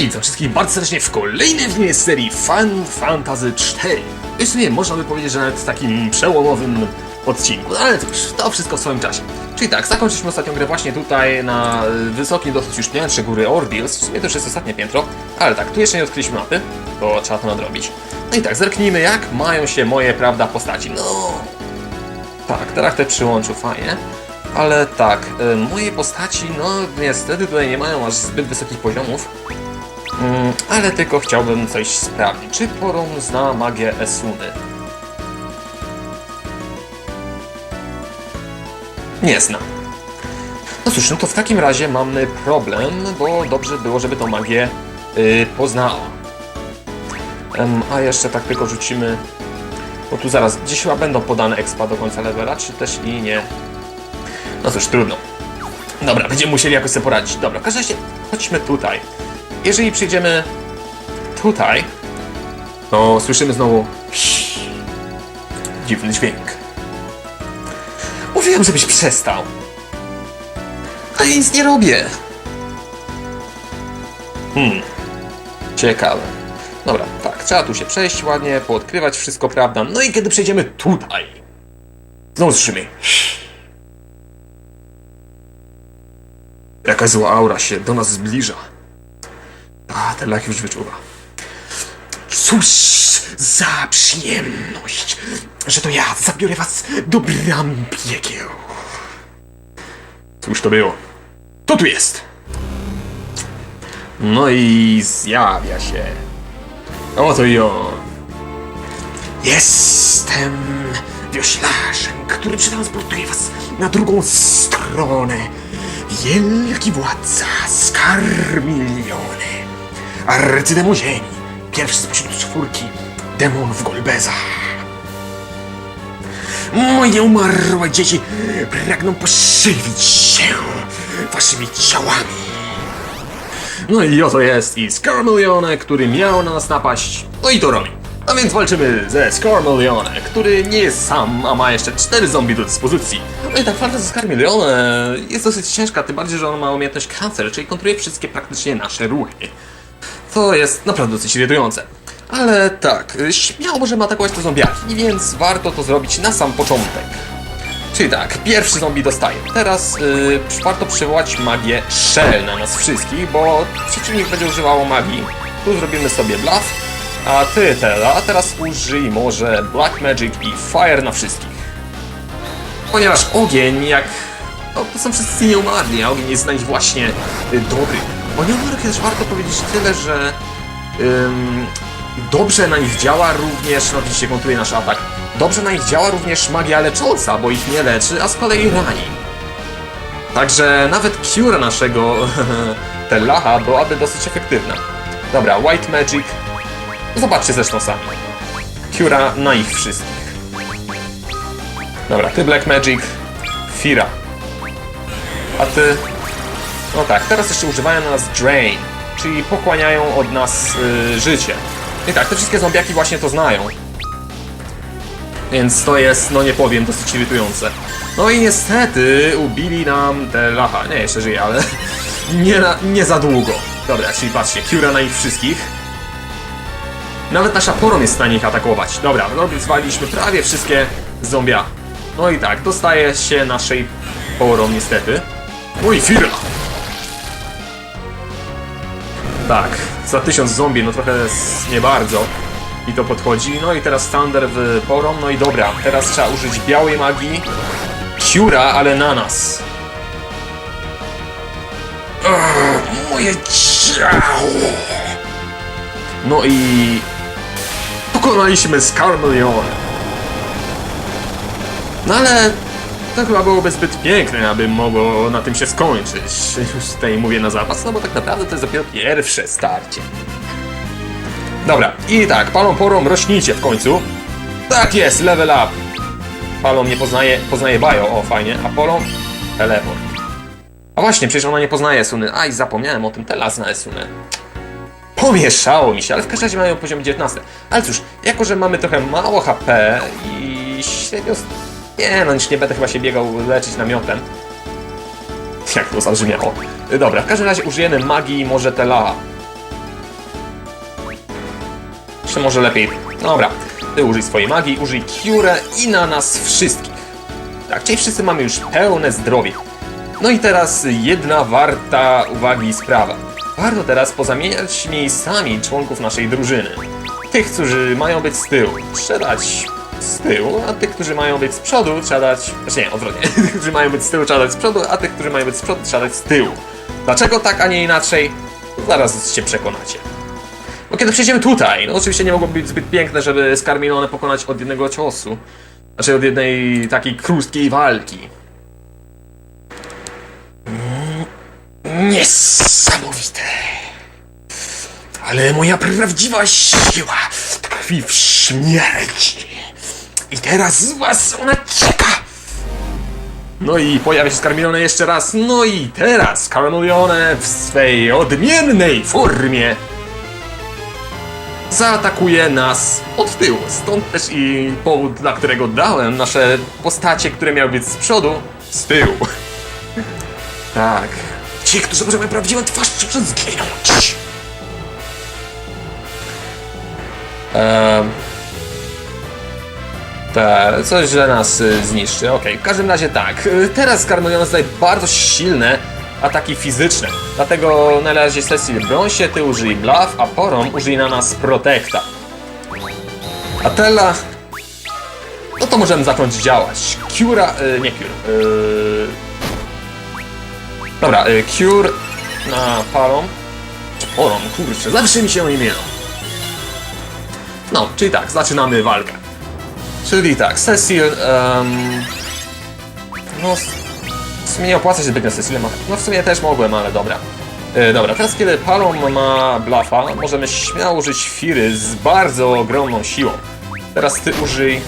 Witam wszystkich bardzo serdecznie w kolejnym filmie z serii Fan Fantasy 4. Jeszcze nie, można by powiedzieć, że nawet w takim przełomowym odcinku, ale już, to wszystko w swoim czasie. Czyli tak, zakończyliśmy ostatnią grę właśnie tutaj na wysokim dosyć już piętrze góry Ordeals. W sumie to już jest ostatnie piętro, ale tak, tu jeszcze nie odkryliśmy mapy, bo trzeba to nadrobić. No i tak, zerknijmy jak mają się moje, prawda, postaci. No, tak, charakter przyłączył, fajnie. Ale tak, y, moje postaci, no niestety tutaj nie mają aż zbyt wysokich poziomów. Mm, ale tylko chciałbym coś sprawdzić. Czy Porom zna magię Esuny? Nie zna. No cóż, no to w takim razie mamy problem, bo dobrze było, żeby tą magię y, poznała. Em, a jeszcze tak tylko rzucimy... Bo tu zaraz, gdzieś chyba będą podane expa do końca levela, czy też i nie. No cóż, trudno. Dobra, będziemy musieli jakoś sobie poradzić. Dobra, w każdym razie chodźmy tutaj. Jeżeli przyjdziemy tutaj, to słyszymy znowu dziwny dźwięk. Mówiłem, żebyś przestał. A ja nic nie robię. Hmm. Ciekawe. Dobra, tak, trzeba tu się przejść ładnie, poodkrywać wszystko, prawda? No i kiedy przejdziemy tutaj, znowu słyszymy. Jakaś zła aura się do nas zbliża. A, ten lach już wyczuwa. Cóż za przyjemność, że to ja zabiorę was do bram piekieł. Cóż to było? To tu jest! No i zjawia się. Oto i on. Jestem wioślarzem, który przetransportuje was na drugą stronę. Wielki władca Skarmiliony. Arcydemon ziemi. Pierwszy spośród czwórki demonów Golbeza. Moje umarłe dzieci pragną pożywić się waszymi ciałami. No i oto jest i Skarmelione, który miał na nas napaść. No i to robi. A więc walczymy ze Skarmelione, który nie jest sam, a ma jeszcze cztery zombie do dyspozycji. No i ta walka ze Skarmelione jest dosyć ciężka, tym bardziej, że on ma umiejętność Cancer, czyli kontroluje wszystkie praktycznie nasze ruchy. To jest naprawdę dosyć irytujące. Ale tak, śmiało możemy atakować te zombiaki, więc warto to zrobić na sam początek. Czyli tak, pierwszy zombie dostaje. Teraz yy, warto przywołać magię Shell na nas wszystkich, bo przeciwnik będzie używało magii. Tu zrobimy sobie bluff, a ty, Tela, teraz użyj może Black Magic i Fire na wszystkich. Ponieważ ogień, jak... No, to są wszyscy nieumarli, a ogień jest dla nich właśnie y, dobry. O nieumarłych też warto powiedzieć tyle, że... Ym, dobrze na nich działa również, no widzicie, kontruje nasz atak. Dobrze na nich działa również magia lecząca, bo ich nie leczy, a z kolei rani. Także nawet cura naszego Tellaha byłaby dosyć efektywna. Dobra, White Magic. Zobaczcie zresztą sami. Cura na ich wszystkich. Dobra, ty Black Magic. Fira. A ty... No tak, teraz jeszcze używają na nas Drain, czyli pochłaniają od nas y, życie. I tak, te wszystkie zombiaki właśnie to znają. Więc to jest, no nie powiem, dosyć irytujące. No i niestety ubili nam te lacha. Nie, jeszcze żyje, ale nie, na, nie za długo. Dobra, czyli patrzcie, Cura na nich wszystkich. Nawet nasza porom jest w stanie ich atakować. Dobra, zwaliliśmy prawie wszystkie zombia. No i tak, dostaje się naszej porom niestety. No i Fira! Tak, za tysiąc zombie, no trochę nie bardzo. I to podchodzi. No i teraz Thunder w porom. No i dobra, teraz trzeba użyć białej magii. Cura, ale na nas. Ugh, moje ciało! No i... Pokonaliśmy Skarmelion. No ale... To chyba byłoby zbyt piękne, aby mogło na tym się skończyć. Już tutaj mówię na zapas, no bo tak naprawdę to jest dopiero pierwsze starcie. Dobra, i tak, palą porą rośnijcie w końcu. Tak jest, level up. Palą nie poznaje, poznaje bio, o fajnie, a polą teleport. A właśnie, przecież ona nie poznaje Suny. Aj, zapomniałem o tym, teraz zna Sunę. Pomieszało mi się, ale w każdym razie mają poziom 19. Ale cóż, jako że mamy trochę mało HP i średnio... Nie, no nie będę chyba się biegał leczyć namiotem. Jak to zabrzmiało. Dobra, w każdym razie użyjemy magii może Tela. Czy może lepiej... Dobra, ty użyj swojej magii, użyj Cure i na nas wszystkich. Tak, czyli wszyscy mamy już pełne zdrowie. No i teraz jedna warta uwagi sprawa. Warto teraz pozamieniać miejscami członków naszej drużyny. Tych, którzy mają być z tyłu, trzeba dać z tyłu, a tych, którzy mają być z przodu, trzeba dać... Znaczy nie, odwrotnie. Tych, którzy mają być z tyłu, trzeba dać z przodu, a tych, którzy mają być z przodu, trzeba dać z tyłu. Dlaczego tak, a nie inaczej? Zaraz się przekonacie. Bo kiedy przejdziemy tutaj, no oczywiście nie mogło być zbyt piękne, żeby Skarmilone pokonać od jednego ciosu. Znaczy od jednej takiej krótkiej walki. Niesamowite. Ale moja prawdziwa siła tkwi w śmierci. I teraz was ona czeka. No i pojawia się Skarmilione jeszcze raz. No i teraz Skarmilione w swej odmiennej formie zaatakuje nas od tyłu. Stąd też i powód, dla którego dałem nasze postacie, które miały być z przodu, z tyłu. Tak. Ci, którzy mają prawdziwą twarz, zginąć. Ehm. Tak, coś źle nas y, zniszczy. Okej, w każdym razie tak. Y, Teraz Skarmelion tutaj bardzo silne ataki fizyczne. Dlatego na razie sesji broń się, ty użyj Bluff, a Porom użyj na nas Protecta. Atella... No to możemy zacząć działać. Cura... Y, nie Cure. Y... Dobra, y, Cure na Parom. Porom, kurczę, zawsze mi się mylą. No, czyli tak, zaczynamy walkę. Czyli tak, Cecil. Um, no, w sumie nie opłaca się zbyt na Cecilem. No, w sumie też mogłem, ale dobra. E, dobra, teraz kiedy Palom ma blafa, możemy śmiało użyć Firy z bardzo ogromną siłą. Teraz ty użyj.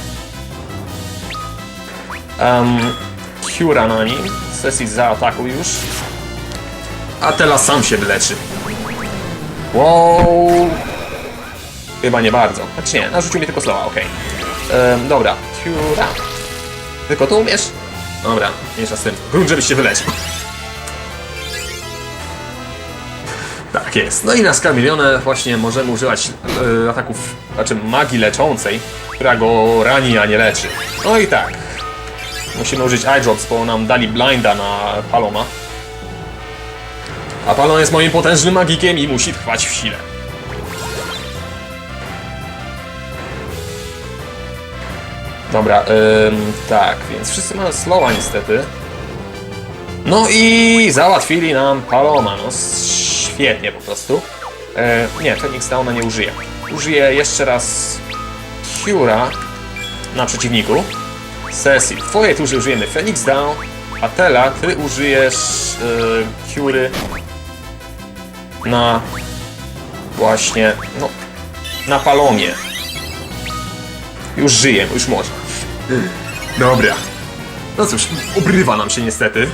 Um, Cura na nim. Cecil zaatakuj już. A teraz sam się wyleczy. Wow! Chyba nie bardzo. Znaczy nie, narzucił mi tylko słowa, okej. Em, dobra, Cura. Tylko to umiesz? Dobra, mniejsza z tym. Grunt, żebyś się wyleciał. Tak jest. No i na Skarmilione właśnie możemy używać e, ataków, znaczy magii leczącej, która go rani, a nie leczy. No i tak. Musimy użyć eye drops, bo nam dali blinda na Paloma. A Palom jest moim potężnym magikiem i musi trwać w sile. Dobra, ym, tak, więc wszyscy mają slowa niestety. No i załatwili nam Paloma, no świetnie po prostu. E, nie, Phoenix Downa nie użyję. Użyję jeszcze raz Cura na przeciwniku. Sesji. Twoje tu użyjemy Phoenix Down, a ty użyjesz e, Cury na właśnie, no, na Palomie. Już żyję, już można. Dobra. No cóż, obrywa nam się niestety.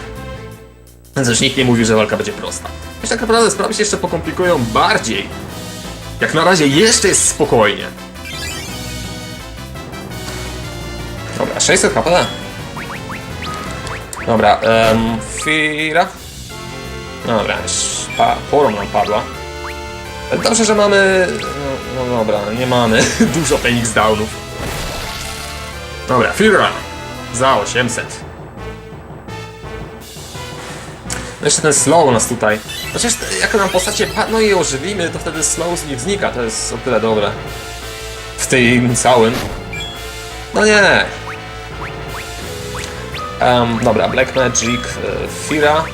Zresztą nikt nie mówi, że walka będzie prosta. Choć tak naprawdę sprawy się jeszcze pokomplikują bardziej. Jak na razie jeszcze jest spokojnie. Dobra, 600 HP. Dobra, um, Fira. Dobra, już pa, porom nam padła. Dobrze, że mamy... No, no dobra, nie mamy dużo Phoenix Downów. Dobra, Fira za 800. No jeszcze ten slow nas tutaj. Chociaż jak nam postacie padną i ożywimy, to wtedy slow z nich znika. To jest o tyle dobre. W tym całym. No nie. Em, dobra, Black Magic, e, Fira,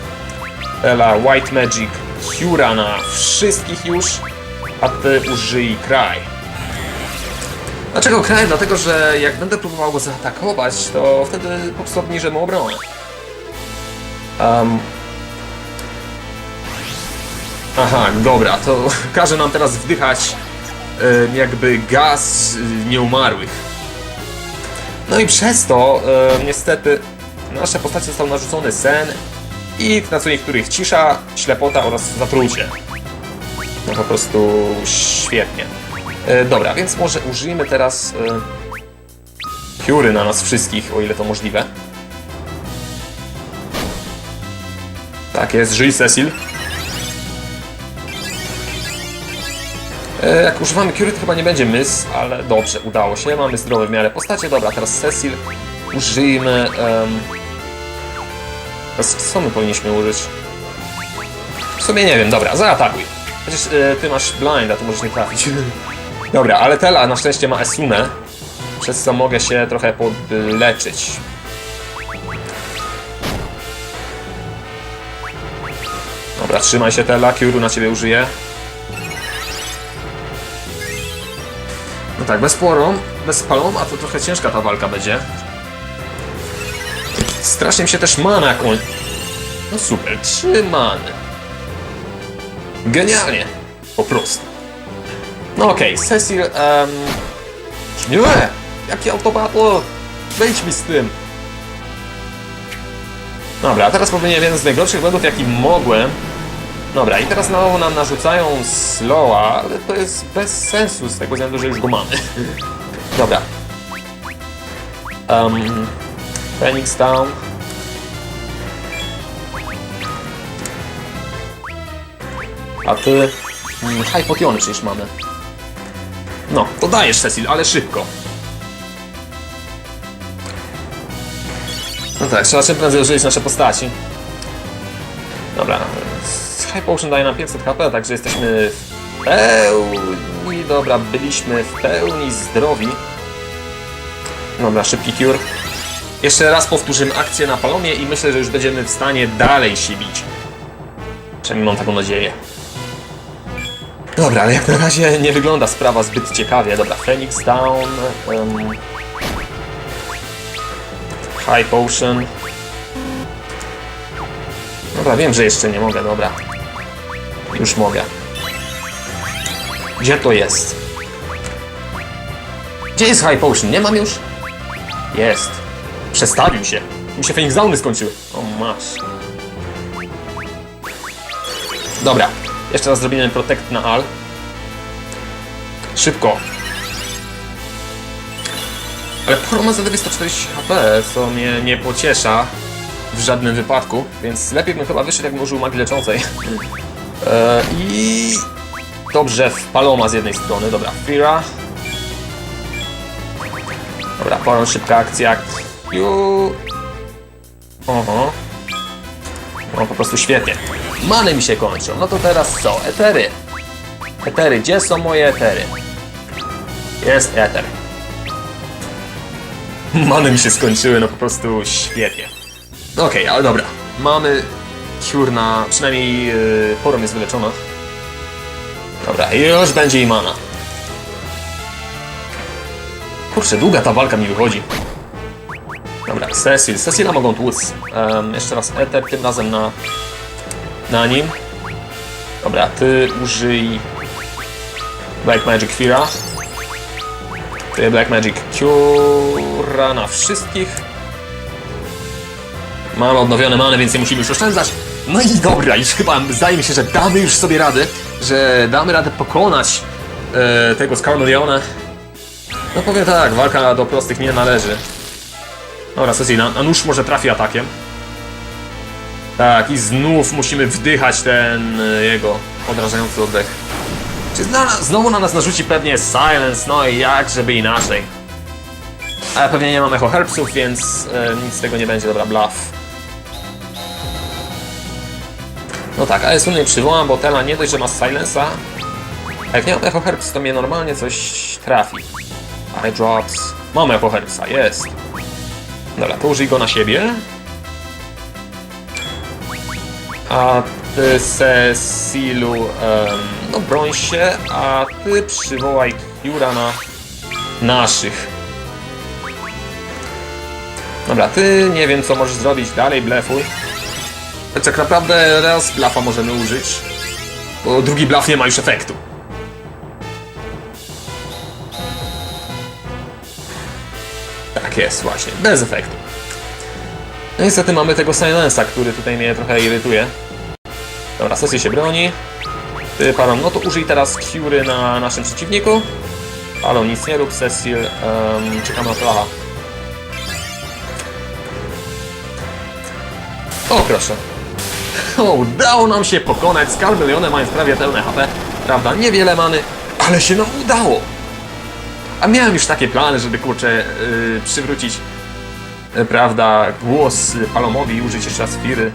Ela, White Magic, Cura na wszystkich już, a ty użyj Cry. Dlaczego Cry? Dlatego, że jak będę próbował go zaatakować, to wtedy po prostu obniżę mu obronę. Um, Aha, dobra, to każe nam teraz wdychać jakby gaz nieumarłych. No i przez to niestety na nasze postacie został narzucony sen i na co niektórych cisza, ślepota oraz zatrucie. No po prostu świetnie. E, dobra, więc może użyjmy teraz e, pióry na nas wszystkich, o ile to możliwe. Tak jest, żyj Cecil. E, Jak używamy Curie, to chyba nie będzie mys, ale dobrze, udało się. Mamy zdrowe w miarę postacie. Dobra, teraz Cecil użyjmy... Um... Co my powinniśmy użyć? W sumie nie wiem, dobra, zaatakuj. Przecież e, ty masz blind, a to możesz nie trafić. dobra, ale Tela na szczęście ma Esunę, przez co mogę się trochę podleczyć. Dobra, trzymaj się Tela, Kiuru na ciebie użyje. No tak, bez porą, bez palą, a to trochę ciężka ta walka będzie. Strasznie mi się też mana jak on... No super, trzy many. Genialnie. Po prostu. No okej, Cecil... Um... Nie! Jaki autobattle! Wyjdź mi z tym! Dobra, teraz popełniłem jeden z najgorszych błędów, jaki mogłem. Dobra, i teraz znowu nam narzucają slowa, ale to jest bez sensu z tego względu, że już go mamy. Dobra. Um, Phoenix Down. A ty... Mm, high potiony przecież mamy. No, to dajesz Cecil, ale szybko. No tak, trzeba czym prędzej użyć nasze postaci. Dobra, High Potion daje nam 500 HP, także jesteśmy w pełni... Dobra, byliśmy w pełni zdrowi. Dobra, szybki cure. Jeszcze raz powtórzymy akcję na palomie i myślę, że już będziemy w stanie dalej się bić. Przynajmniej mam taką nadzieję. Dobra, ale jak na razie nie wygląda sprawa zbyt ciekawie. Dobra, Phoenix Down. Um, high Potion. Dobra, wiem, że jeszcze nie mogę, dobra. Już mogę. Gdzie to jest? Gdzie jest High Potion? Nie mam już? Jest. Przestawił się. Mi się Phoenix Downy skończyły. O, masz. Dobra. Jeszcze raz zrobimy Protect na Al. Szybko. Ale Poro ma zaledwie 140 HP, co mnie nie pociesza w żadnym wypadku, więc lepiej bym chyba wyszedł, jakbym użył magii leczącej. E, I... Dobrze, w Paloma z jednej strony, dobra, Fira. Dobra, Poron, szybka akcja. Ju. Oho. No po prostu świetnie. Many mi się kończą, no to teraz co? Etery. Etery, gdzie są moje etery? Jest eter. Many mi się skończyły, no po prostu świetnie. Okej, ale dobra. Mamy cure na... przynajmniej yy, porom jest wyleczona. Dobra, już będzie i mana. Kurczę, długa ta walka mi wychodzi. Dobra, Cecil. Cecila mogą tłuc. Um, jeszcze raz Ether, tym razem na, na nim. Dobra, ty użyj Black Magic Fira. Ty Black Magic Cura na wszystkich. Mamy odnowione many, więc nie musimy już oszczędzać. No i dobra, już chyba zdaje mi się, że damy już sobie radę, że damy radę pokonać e, tego Scarmeliona. No powiem tak, walka do prostych nie należy. Dobra, Cecil, na, na nóż może trafi atakiem. Tak, i znów musimy wdychać ten e, jego odrażający oddech. Czy znowu na nas narzuci pewnie Silence, no i jak, żeby inaczej. Ale pewnie nie mamy Echo Herbsów, więc e, nic z tego nie będzie, dobra, bluff. No tak, ale nie przywołam, bo Tela nie dość, że ma Silensa. A jak nie mam Echo Herbs, to mnie normalnie coś trafi. Eye Drops. Mam Echo Herbsa, jest. Dobra, to użyj go na siebie. A ty, Cecilu, um, no broń się, a ty przywołaj Kiura na naszych. Dobra, ty nie wiem co możesz zrobić dalej, blefuj. Tak naprawdę raz blafa możemy użyć, bo drugi blaf nie ma już efektu. Tak jest, właśnie, bez efektu. No niestety mamy tego Silensa, który tutaj mnie trochę irytuje. Dobra, sesja się broni. Ty, Palon, no to użyj teraz Cury na naszym przeciwniku. Palon, nic nie rób, Cecil, um, czekam na placha. O, proszę. O, udało nam się pokonać Skalmelione, mając prawie pełne HP. Prawda, niewiele many, Ale się nam udało! A miałem już takie plany, żeby kurczę yy, przywrócić, prawda, głos Palomowi i użyć jeszcze raz Firy.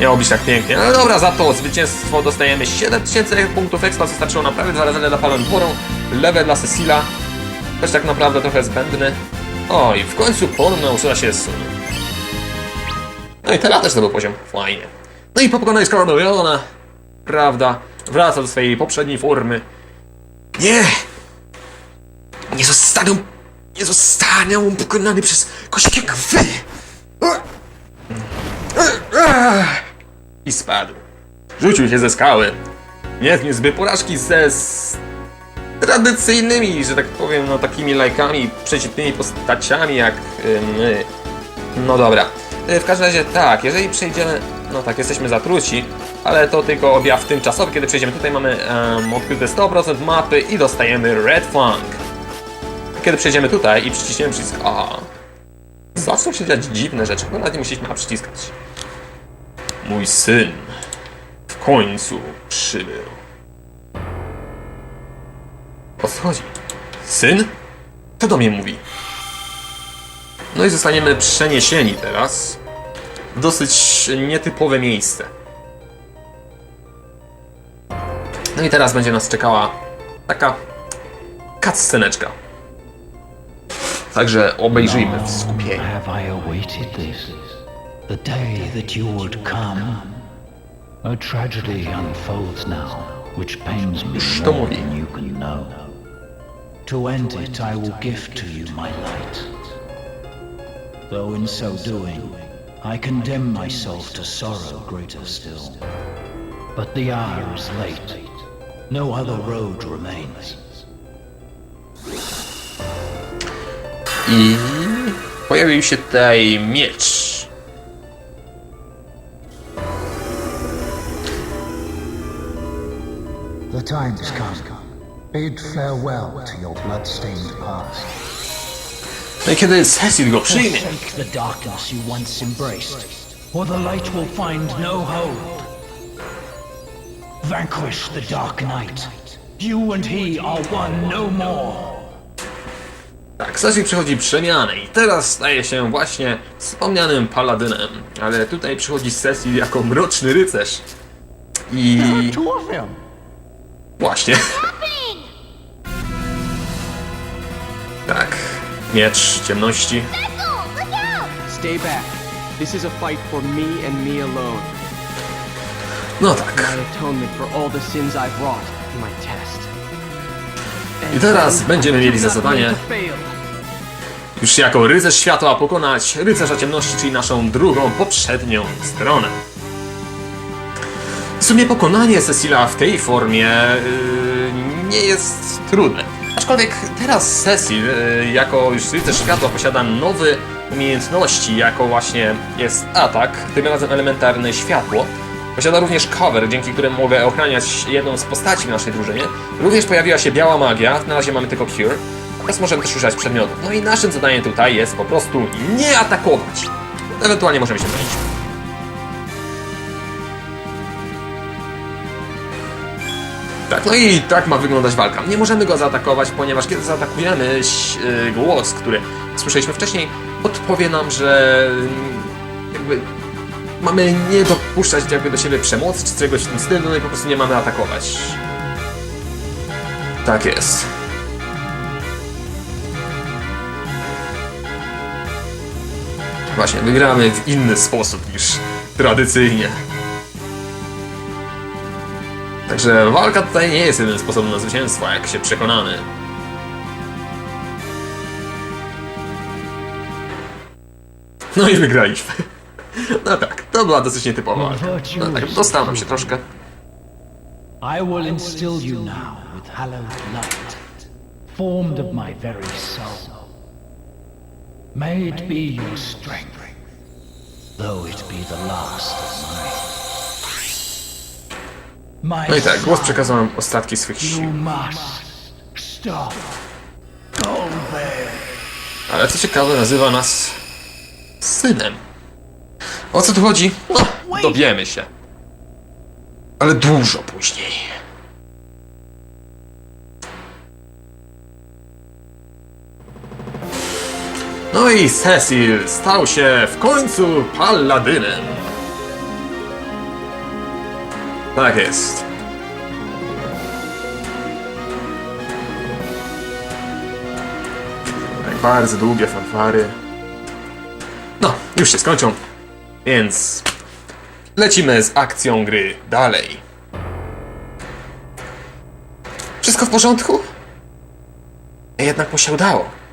Miało być tak pięknie. No dobra, za to zwycięstwo dostajemy 7000 punktów expa, co starczyło naprawdę dwa razy dla Palomporą, lewe dla Cecila, też tak naprawdę trochę zbędny. O, i w końcu Polon nauczyła się Sun. No i teraz też to był poziom. Fajnie. No i po pokonaniu Scarmeliona, prawda, wraca do swojej poprzedniej formy. Nie! Nie zostaną... Nie zostaną pokonany przez kość jak wy! I spadł. Rzucił się ze skały. Nie zniósł by porażki ze... s- tradycyjnymi, że tak powiem, no takimi lajkami, przeciwnymi postaciami jak my. No dobra. Y, W każdym razie tak, jeżeli przejdziemy... No tak, jesteśmy zatruci, ale to tylko objaw tymczasowy. Kiedy przejdziemy tutaj mamy um, odkryte 100% mapy i dostajemy Red Funk. Kiedy przejdziemy tutaj i przyciśniemy przycisk A, zaczną się dziać dziwne rzeczy, bo nawet nie musieliśmy A przyciskać. Mój syn w końcu przybył. O co chodzi? Syn? Kto do mnie mówi? No i zostaniemy przeniesieni teraz w dosyć nietypowe miejsce. No i teraz będzie nas czekała taka cutsceneczka. Także obejrzyjmy w skupieniu. Have I awaited this? The day that you would come. A tragedy unfolds now, which pains me more than you can know. To end it, I will give to you my light. Though in so doing, I condemn myself to sorrow greater still. But the hour is late. No other road remains. I pojawił się tutaj miecz. The time has come. Bid farewell to your blood-stained past. No i kiedy Cecil go przyjmie, Forsake the darkness you once embraced, or the light will find no hold. Vanquish the Dark Knight. You and he are one no more. Cecil przechodzi przemianę i teraz staje się właśnie wspomnianym paladynem. Ale tutaj przychodzi Cecil jako mroczny rycerz. I właśnie. Tak, miecz ciemności. Stay back. This is a fight for me and me alone. No tak. I teraz będziemy mieli za zadanie. Już jako rycerz światła pokonać rycerza ciemności, czyli naszą drugą, poprzednią stronę. W sumie pokonanie Cecila w tej formie yy, nie jest trudne. Aczkolwiek teraz Cecil, yy, jako już rycerz światła, posiada nowe umiejętności, jako właśnie jest atak, tym razem elementarne światło. Posiada również cover, dzięki któremu mogę ochraniać jedną z postaci w naszej drużynie. Również pojawiła się biała magia, na razie mamy tylko cure. Teraz możemy też używać przedmiotów. No i naszym zadaniem tutaj jest po prostu nie atakować. Ewentualnie możemy się bronić. Tak, no i tak ma wyglądać walka. Nie możemy go zaatakować, ponieważ kiedy zaatakujemy y, głos, który słyszeliśmy wcześniej, podpowie nam, że mm, jakby mamy nie dopuszczać jakby do siebie przemocy czy czegoś w tym stylu, no i po prostu nie mamy atakować. Tak jest. Właśnie, wygramy w inny sposób niż tradycyjnie. Także walka tutaj nie jest jedynym sposobem na zwycięstwo, jak się przekonamy. No i wygraliśmy. No tak, to była dosyć nietypowa walka. No tak, dostał nam się troszkę. I will instill you now with hallowed light, formed of my very soul. May it be your strength, though it be the last of mine. My No i tak, głos przekazał nam ostatki swych sił. Ale co ciekawe, nazywa nas synem. O co tu chodzi? No, dowiemy się. Ale dużo później. No i Cecil stał się w końcu paladynem. Tak jest. Tak bardzo długie fanfary. No, już się skończą. Więc lecimy z akcją gry dalej. Wszystko w porządku? Jednak mu się udało.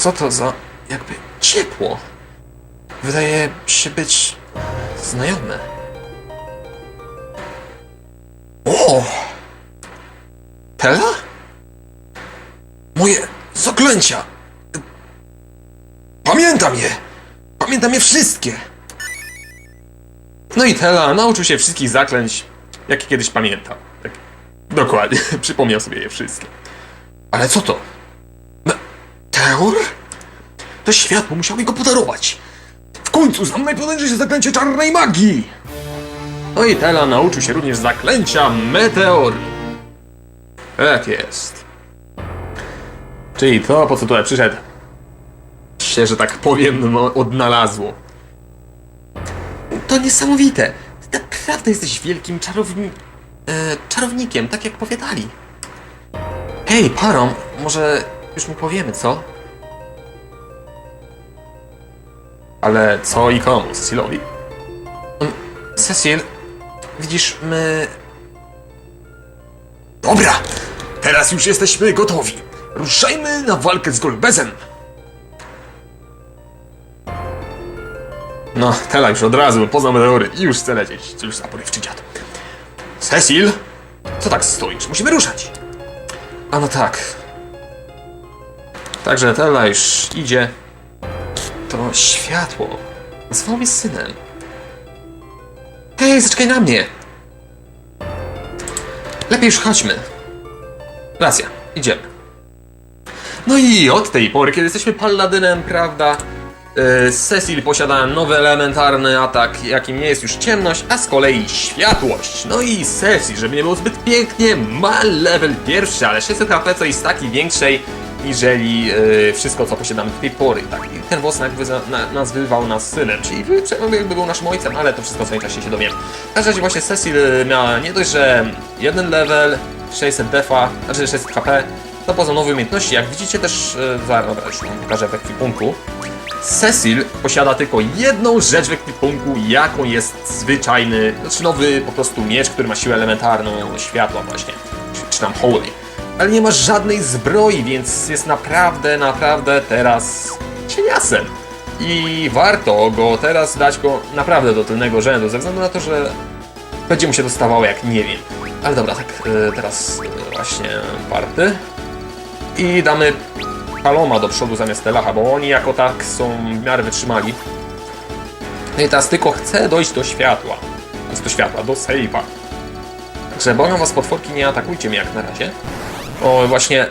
Co to za jakby ciepło? Wydaje się być znajome. O! Tela? Moje zaklęcia! Pamiętam je! Pamiętam je wszystkie! No i Tela nauczył się wszystkich zaklęć, jakie kiedyś pamiętał. Tak, dokładnie, przypomniał sobie je wszystkie. Ale co to? Meteor? To światło musiał mi go podarować. W końcu znam najpotężniejsze zaklęcie czarnej magii! No i Tela nauczył się również zaklęcia Meteor. Tak jest. Czyli to, po co tutaj przyszedł, się, że tak powiem, no, odnalazło. To niesamowite. Ty naprawdę jesteś wielkim czarowni... E, czarownikiem, tak jak powiadali. Hej, parom, może już mu powiemy, co? Ale co i komu? Cecilowi? Mm, Cecil, widzisz, my... Dobra, teraz już jesteśmy gotowi. Ruszajmy na walkę z Golbezem. No, Tela już od razu poznał meteory i już chce lecieć. Już za porywczy dziad. Cecil, co tak stoisz? Musimy ruszać. A no tak. Także Tela już idzie. To światło. Zwał mnie synem. Hej, zaczekaj na mnie. Lepiej już chodźmy. Racja, idziemy. No i od tej pory, kiedy jesteśmy paladynem, prawda, yy, Cecil posiada nowy elementarny atak, jakim nie jest już ciemność, a z kolei światłość. No i Cecil, żeby nie było zbyt pięknie, ma level pierwszy, ale 600 HP co jest taki większej, niżeli yy, wszystko, co posiadamy do tej pory. Tak, i ten włos jakby na, nazwywał nas synem, czyli jakby był naszym ojcem, ale to wszystko w swoim czasie się dowiem. W każdym razie właśnie Cecil y, miała nie dość, że jeden level, 600 defa, znaczy 600 HP, to poza nowe umiejętności, jak widzicie też, yy, zaraz, dobra, już wam pokażę w ekwipunku, Cecil posiada tylko jedną rzecz w ekwipunku, jaką jest zwyczajny, znaczy nowy po prostu miecz, który ma siłę elementarną światła właśnie, czy, czy tam holy. Ale nie ma żadnej zbroi, więc jest naprawdę, naprawdę teraz cieniasem. I warto go teraz dać go naprawdę do tylnego rzędu, ze względu na to, że będzie mu się dostawało jak nie wiem. Ale dobra, tak e, teraz e, właśnie party. I damy Paloma do przodu zamiast Telacha, bo oni jako tak są w miarę wytrzymali. No i teraz tylko chcę dojść do światła. Do światła, do save'a. Także boją was potworki, nie atakujcie mnie jak na razie. O, właśnie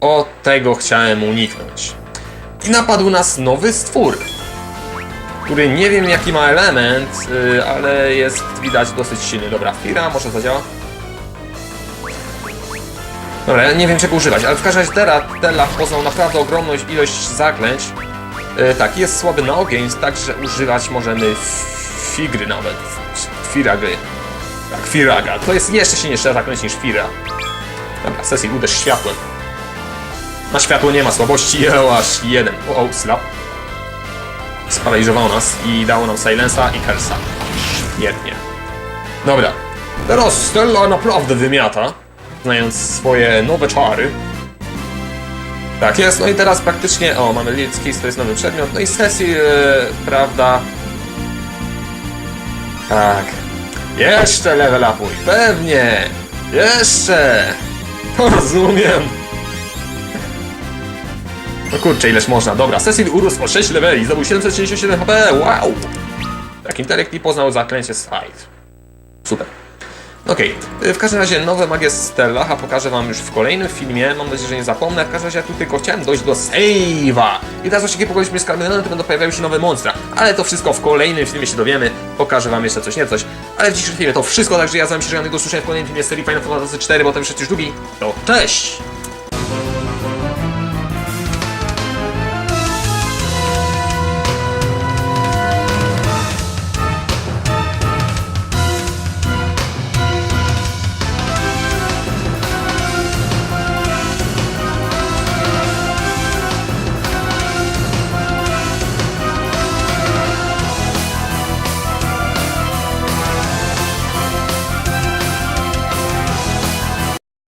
o tego chciałem uniknąć. I napadł nas nowy stwór, który nie wiem jaki ma element, yy, ale jest widać dosyć silny. Dobra, Fira może zadziała. Dobra, ja nie wiem czego używać, ale w każdym razie teraz Tella poznał naprawdę ogromną ilość zaklęć. E, tak, jest słaby na ogień, także używać możemy figry nawet. Firagry. Tak, Firaga. To jest jeszcze silniejsza zaklęć niż Fira. Dobra, sesji uderz światłem. Na światło nie ma słabości, aż jeden. O, o, slap. Sparaliżował nas i dało nam Silensa i Kersa. Świetnie. Dobra. Teraz Stella naprawdę wymiata znając swoje nowe czary. Tak jest, no i teraz praktycznie, o, mamy Lead Skills, to jest nowy przedmiot, no i sesji, e, prawda? Tak. Jeszcze level upuj, pewnie! Jeszcze! Rozumiem! No kurczę, ileż można. Dobra, Cecil urósł o 6 leveli, zdobył 737 HP, wow! Tak, intelekt i poznał zaklęcie Slide. Super. Okej, y, w każdym razie nowe magie Stellacha pokażę wam już w kolejnym filmie, mam nadzieję, że nie zapomnę, w każdym razie ja tu tylko chciałem dojść do save'a. I teraz właśnie kiedy pogodziliśmy z to będą pojawiały się nowe monstra, ale to wszystko w kolejnym filmie się dowiemy, pokażę wam jeszcze coś, nie coś, ale w dzisiejszym filmie to wszystko, także ja z wami się żegam do usłyszenia w kolejnym filmie serii Final Fantasy 4, bo ten przecież długi, to cześć!